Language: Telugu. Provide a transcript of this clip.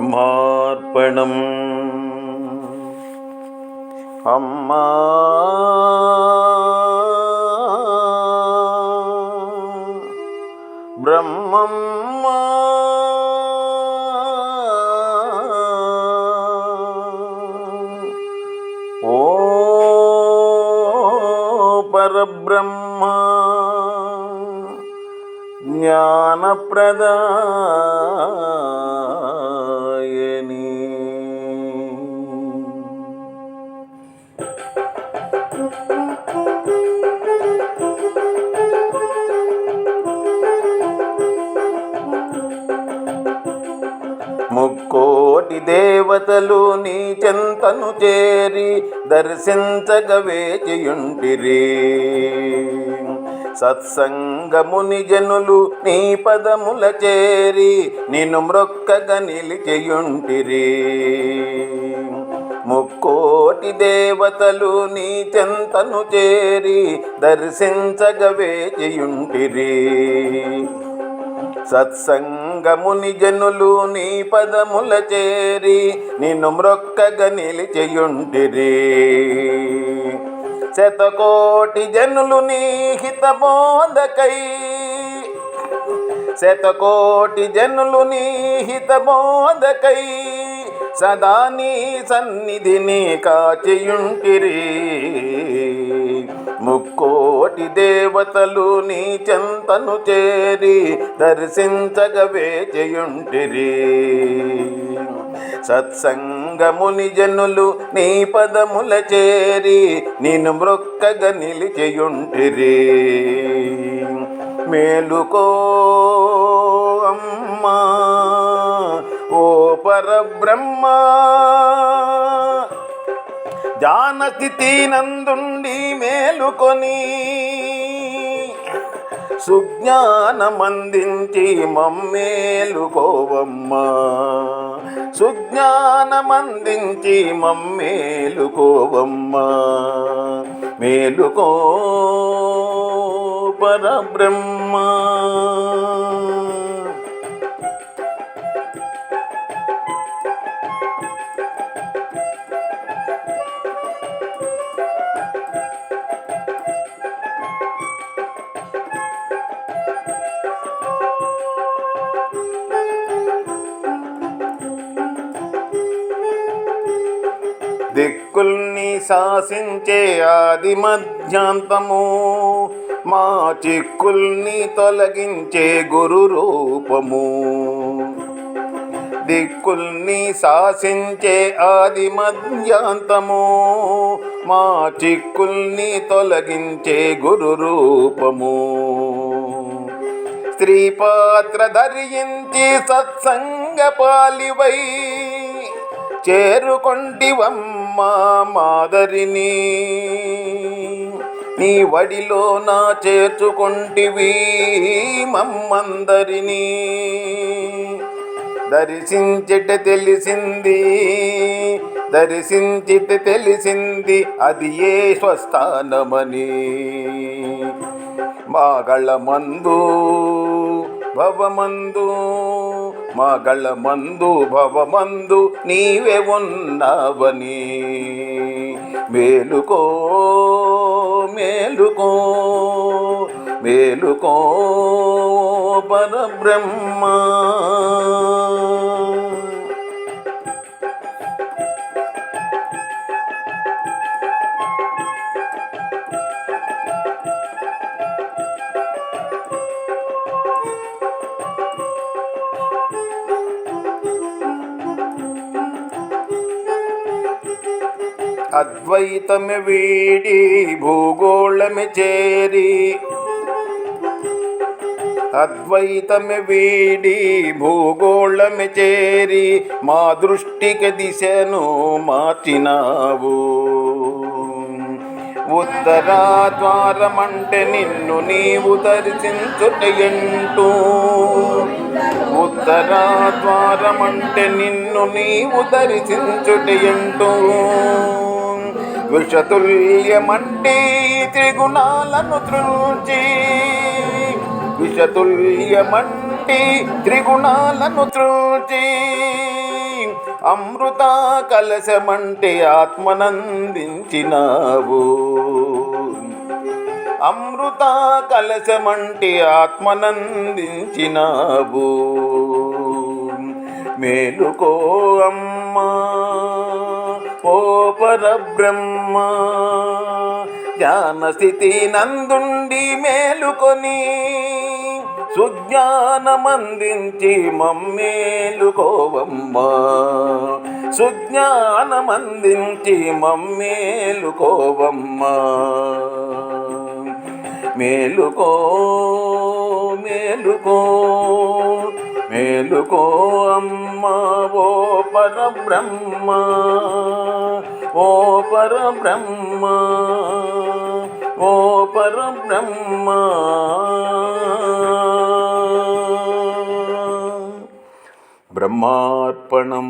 బ్రహ్మార్పణం అమ్మా బ్రహ్మమ్మ ఓ పరబ్రహ్మ జ్ఞానప్రదాయని ముక్కోటి దేవతలు నీ చెంతను చేరి దర్శించగ వేచియుంటిరి. సత్సంగముని జనులు నీ పదముల చేరి నిన్ను మ్రొక్కగా నిలిచియుంటిరి. ముక్కోటి దేవతలు నీ చెంతను చేరి దర్శించగవే వేచియుంటిరి సత్సంగముని జనులు నీ పదముల చేరి నిన్ను మ్రొక్కగా నిలిచియుంటిరి. శతకోటి జనులు నీ హితబోధకై. శతకోటి జనులు నీ హితబోధకై. సదా నీ సన్నిధిని కాచియుంటిరి. ముక్కోటి దేవతలు నీ చెంతను చేరి దర్శించగ వేచియుంటిరి. సత్సంగముని జనులు నీ పదముల చేరి నేను మ్రొక్కగ నిలిచేయుంటిరి. మేలుకో అమ్మా ఓ పరబ్రహ్మ. జానస్థితి నందుండి మేలుకొని సుజ్ఞానమందించి మమ్మేలుకోవమ్మ సుజ్ఞానమందించి మమ్మేలుకోవమ్మ మేలుకో పరబ్రహ్మ. దిక్కుల్ని శాసించే ఆది మధ్యాంతము. మా చిక్కుల్ని తొలగించే గురు రూపము. దిక్కుల్ని శాసించే ఆది మధ్యాంతము. మా చిక్కుల్ని తొలగించే గురు రూపము. స్త్రీ పాత్ర ధరించి సత్సంగ పాలివై చేరుకొంటివమ్మా మాదరిని. నీ వడిలో నా చేర్చుకొంటివి మమ్మందరినీ. దర్శించిట తెలిసింది దర్శించిట తెలిసింది అది ఏ స్వస్థానమని. మాగళ మందు భవమందు మగళ మందు భవమందు నీవే ఉన్నవని. మేలుకో మేలుకో మేలుకో పరబ్రహ్మ. అద్వైతమి వీడి భూగోళమి చేరి అద్వైతమి వీడి భూగోళమి చేరి మా దృష్టికి దిశను మార్చినావు. ఉత్తరా ద్వారమంటే నిన్ను నీవు దర్శించుటయంటూ ఉత్తరా ద్వారమంటే నిన్ను నీవు దర్శించుటయంటూ విషతుల్యమంటే త్రిగుణాలను తృంచి విషతుల్యమంటే త్రిగుణాలను తృంచి అమృత కలశమంటే ఆత్మనందించినావు. అమృత కలశమంటే ఆత్మనందించినావు. మేలుకో అమ్మా. ఓ పరబ్రహ్మ జ్ఞానస్థితి నందుండి మేలుకొని సుజ్ఞానమందించి మమ్మేలుకోవమ్మ. సుజ్ఞానమందించి మమ్మేలుకోవమ్మ. మేలుకో మేలుకో మేలుకో అమ్మ ఓ పరబ్రహ్మ ఓ పరబ్రహ్మ ఓ పరబ్రహ్మ. బ్రహ్మార్పణం